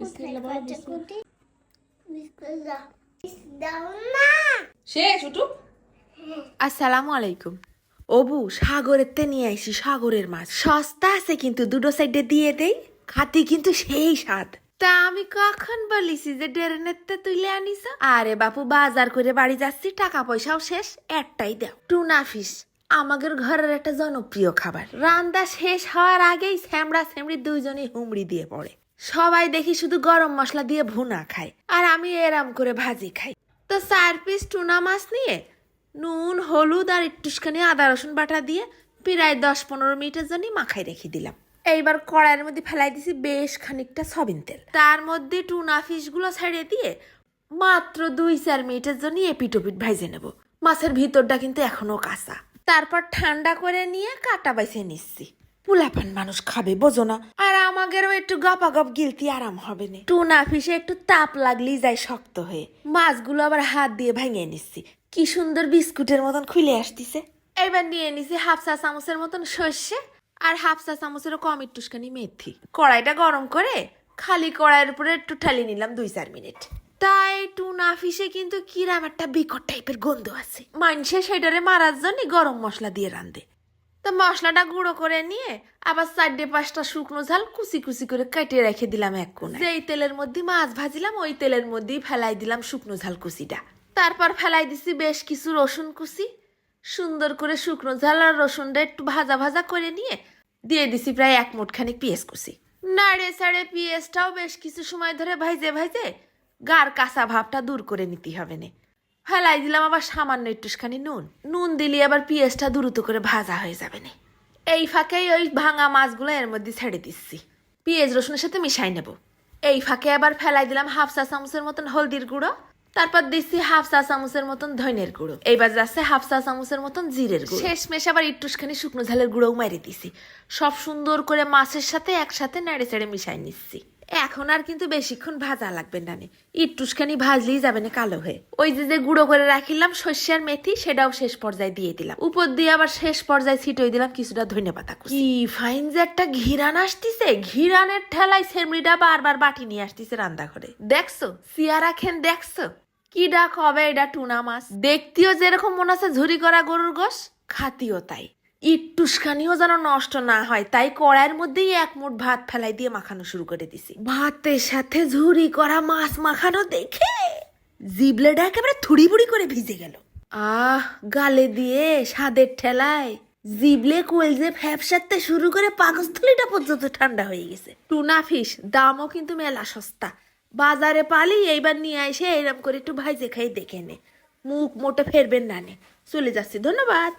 বিসমিল্লাহ বলো, বিসমিল্লাহ। আসসালামু আলাইকুম। অবু সাগরের তে নিয়ে আইসি সাগরের মাছ। সস্তা আছে কিন্তু দুটো সাইডে দিয়ে দেই খাতি কিন্তু সেই স্বাদ। তা আমি কখন বলিছি যে ডেরেনের তে তুলে আনিস? আরে বাপু বাজার করে বাড়ি যাচ্ছি টাকা পয়সাও শেষ একটাই দাও। টুনা ফিস আমাদের ঘরের একটা জনপ্রিয় খাবার। রান্না শেষ হওয়ার আগেই স্যামড়া স্যামড়ি দুইজনই হুমড়ি দিয়ে পড়ে। সবাই দেখি শুধু গরম মশলা দিয়ে ভুনা খায়, আর আমি এরাম করে ভাজি খাই। তো চার পিস টুনা মাছ নিয়ে নুন, হলুদ আর একটুখানি আদা রসুন বাটা দিয়ে প্রায় দশ পনেরো মিনিটের জন্য মাখাই রেখে দিলাম। এইবার কড়াইয়ের মধ্যে ফেলাই দিছি বেশ খানিকটা সবিন তেল। তার মধ্যে টুনা ফিশগুলো ছেড়ে দিয়ে মাত্র দুই চার মিনিটের জন্য এপিটোপিট ভাইজে নেব। মাছের ভিতরটা কিন্তু এখনও কাঁচা। তারপর ঠান্ডা করে নিয়ে কাটা বাইছে নিচ্ছি। পুলাপান মানুষ খাবে, বোঝো না। আমাদেরও একটু গপা গপ গিলতি আরাম হবে না। টুনা ফিশে একটু তাপ লাগলেই যায় শক্ত হয়ে। মাছগুলো আবার হাত দিয়ে ভেঙে নিচ্ছি। কি সুন্দর বিস্কুটের মতন খুলে আসতিছে। এবার নিয়ে নিছি হাফ চা চামচের মতন সর্ষে আর হাফ চা চামচেরও কম একটুখানি মেথি। কড়াইটা গরম করে খালি কড়াইয়ের উপরে একটু ঠালি নিলাম দুই চার মিনিট। তাই টুনা ফিশে কিন্তু কিরাম একটা বিকট টাইপের গন্ধ আছে। মানুষে সেটারে মারার জন্য গরম মশলা দিয়ে রান্ধে তো মশলাটা গুঁড়ো করে নিয়ে আবার চারটে পাঁচটা শুকনো ঝাল কুচি কুচি করে কেটে রেখে দিলাম এক কোণে। যেই তেলের মধ্যে মাছ ভাজিলাম, ওই তেলের মধ্যেই ফেলাই দিলাম শুকনো ঝাল কুচিটা। তারপর ফেলাই দিছি বেশ কিছু রসুন কুচি। সুন্দর করে শুকনো ঝাল আর রসুনটা একটু ভাজা ভাজা করে নিয়ে দিয়ে দিছি প্রায় এক মুঠখানি পেঁয়াজ কুচি। নাড়ে সাড়ে পেঁয়াজটাও বেশ কিছু সময় ধরে ভাইজে ভাইজে গার কাঁচা ভাবটা দূর করে নিতে হবে না। ফেলাই দিলাম, আবার সামান্য একটুখানি নুন। নুন দিলে আবার পেঁয়াজটা দ্রুত করে ভাজা হয়ে যাবে না। এই ফাঁকেই ওই ভাঙা মাছগুলো এর মধ্যে ছেড়ে দিচ্ছি। পেঁয়াজ রসুনের সাথে মিশাই নেব। এই ফাঁকে আবার ফেলাই দিলাম হাফ চা চামচের মতন হলদির গুঁড়ো। তারপর দিচ্ছি হাফ চা চামচের মতন ধনের গুঁড়ো। এইবার যাচ্ছে হাফ চা চামচের মতন জিরের গুঁড়ো। শেষ মেশ আবার একটুখানি শুকনো ঝালের গুঁড়োও মারি দিছি। সব সুন্দর করে মাছের সাথে একসাথে নেড়ে চেড়ে মিশাই নিচ্ছি। এখন আর কিন্তু বেশিক্ষণ ভাজা লাগবে না নে। একটুখানি ভাজলেই যাবে না কালো হয়ে। ওই যে যে গুঁড়ো করে রাখিলাম সর্ষে আর মেথি, সেটাও শেষ পর্যায়ে দিয়ে দিলাম। উপর দিয়ে আবার শেষ পর্যায়ে ছিটই দিলাম কিছুটা ধনে পাতা কি ফাইন যে একটা ঘিরান আসতিছে। ঘিরানের ঠেলায় সেমরিটা বারবার বাটি নিয়ে আসতিছে রান্না করে দেখছ? সিয়ারা খেন দেখছ? কি ডাক হবে এটা টুনা মাছ? দেখতেও যেরকম মনে আছে ঝুরি করা গরুর গোস খাতিও তাই। একটুখানিও যেন নষ্ট না হয় তাই কড়াইয়ের মধ্যেই এক মুঠ ভাত ফেলাই দিয়ে মাখানো শুরু করে দিছি। ভাতের সাথে ঝুরি করা মাছ মাখানো দেখে জিবলেটা একেবারে থুড়ি বুড়ি করে ভিজে গেল। আহ গালে দিয়ে স্বাদের ঠেলায় জিবলে কলজে ফ্যাপসাতে শুরু করে পাকস্থলিটা পর্যন্ত ঠান্ডা হয়ে গেছে। টুনা ফিশ দামও কিন্তু মেলা সস্তা। বাজারে পালি এইবার নিয়ে এসে এরম করে একটু ভাইজে খাই দেখে নে। মুখ মোটে ফেরবেন না নে। চলে যাচ্ছি ধন্যবাদ।